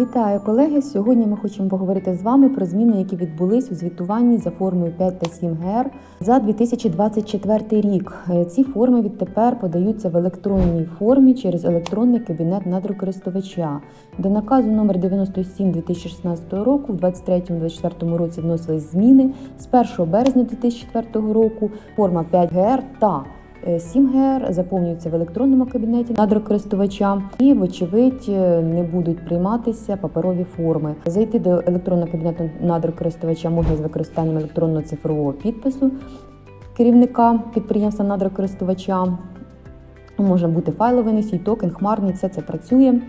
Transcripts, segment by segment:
Вітаю колеги! Сьогодні ми хочемо поговорити з вами про зміни, які відбулись у звітуванні за формою 5 та 7 ГР за 2024 рік. Е, Ці форми відтепер подаються в електронній формі через електронний кабінет надрокористувача. До наказу номер 97 2016 року в 23-24 році вносились зміни з 1 березня 2004 року. Форма 5 ГР та Е, 7 ГР заповнюються в електронному кабінеті надрокористувача і, вочевидь, е, не будуть прийматися паперові форми. Зайти до електронного кабінету надрокористувача можна з використанням електронно-цифрового підпису керівника підприємства надрокористувача. Може бути файловий носій, токен, хмарний, все це працює.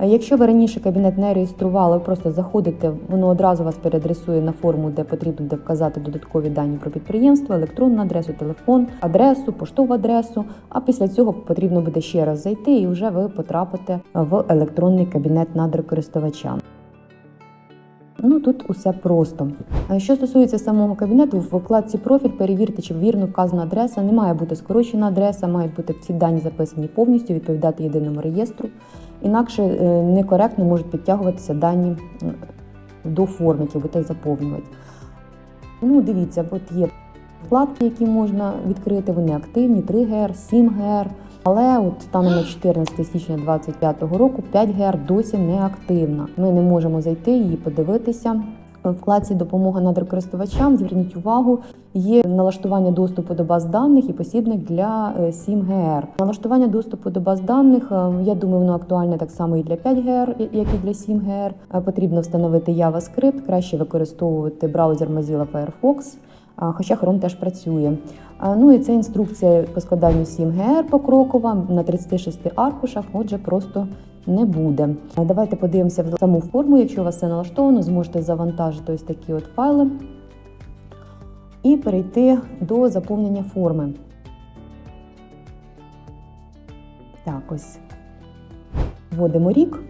Е, Якщо ви раніше кабінет не реєстрували, просто заходите, воно одразу вас переадресує на форму, де потрібно буде вказати додаткові дані про підприємство, електронну адресу, телефон, адресу, поштову адресу. А після цього потрібно буде ще раз зайти, і вже ви потрапите в електронний кабінет надрокористувача. Ну тут усе просто. Що стосується самого кабінету, в вкладці профіль перевірте, чи вірно вказана адреса. Не має бути скорочена адреса, мають бути всі дані записані повністю, відповідати єдиному реєстру. Інакше е, некоректно можуть підтягуватися дані до форм, які будете заповнювати. Ну, дивіться, от є вкладки, які можна відкрити, вони активні, 3 ГР, 7 ГР. Але от станом на 14 січня 2025 року 5 ГР досі не активна. Ми не можемо зайти її подивитися. Вкладці допомога надрокористувачам. Зверніть увагу, є налаштування доступу до баз даних і посібник для е, 7 ГР. Налаштування доступу до баз даних, е, я думаю, воно актуальне так само і для 5 ГР, як і для 7 ГР. Е, Потрібно встановити JavaScript, краще використовувати браузер Mozilla Firefox. Хоча Chrome теж працює. Ну і це інструкція по складанню 7 ГР покрокова на 36 аркушах, отже, просто не буде. Давайте подивимося в саму форму. Якщо у вас все налаштовано, зможете завантажити ось такі от файли і перейти до заповнення форми. Так, ось. Вводимо рік.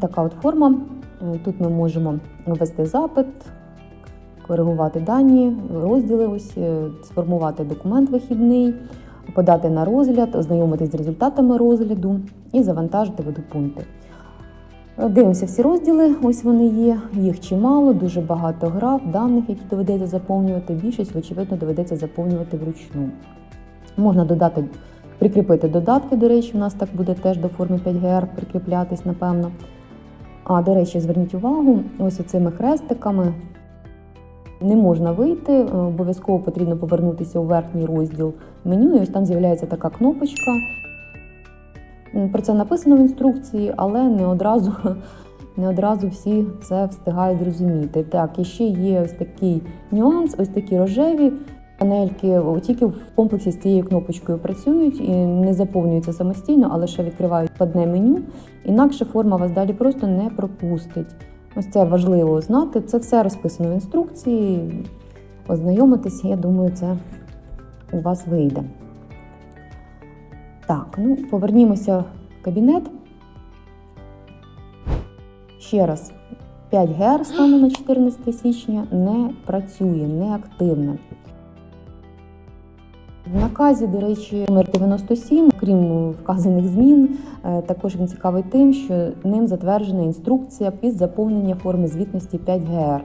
Така от форма. Е, Тут ми можемо ввести запит, коригувати дані, розділи, ось, е, сформувати документ вихідний, подати на розгляд, ознайомитись з результатами розгляду і завантажити водопункти. Е, Дивимося всі розділи, ось вони є. Їх чимало, дуже багато граф, даних, які доведеться заповнювати. Більшість, очевидно, доведеться заповнювати вручну. Можна додати, прикріпити додатки, до речі, у нас так буде теж до форми 5GR прикріплятись, напевно. А, до речі, зверніть увагу, ось оцими хрестиками не можна вийти, е, обов'язково потрібно повернутися у верхній розділ меню, і ось там з'являється така кнопочка. Про це написано в інструкції, але не одразу, не одразу всі це встигають зрозуміти. Так, і ще є ось такий нюанс, ось такі рожеві панельки тільки в комплексі з цією кнопочкою працюють і не заповнюються самостійно, а лише відкривають одне меню. Інакше форма вас далі просто не пропустить. Ось це важливо знати. Це все розписано в інструкції. Ознайомитися, я думаю, це у вас вийде. Так, ну повернімося в кабінет. Ще раз, 5 ГР станом на 14 січня не працює, не активне. В наказі, до речі, номер 97, крім вказаних змін, е, також він цікавий тим, що ним затверджена інструкція під заповнення форми звітності 5 ГР.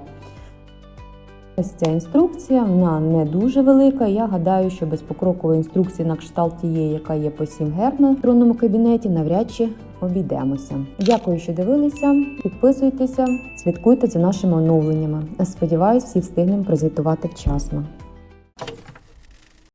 Ось ця інструкція, вона не дуже велика. Я гадаю, що без покрокової інструкції на кшталт тієї, яка є по 7 ГР на електронному кабінеті, навряд чи обійдемося. Дякую, що дивилися. Підписуйтеся, слідкуйте за нашими оновленнями. Сподіваюсь, всі встигнемо прозвітувати вчасно.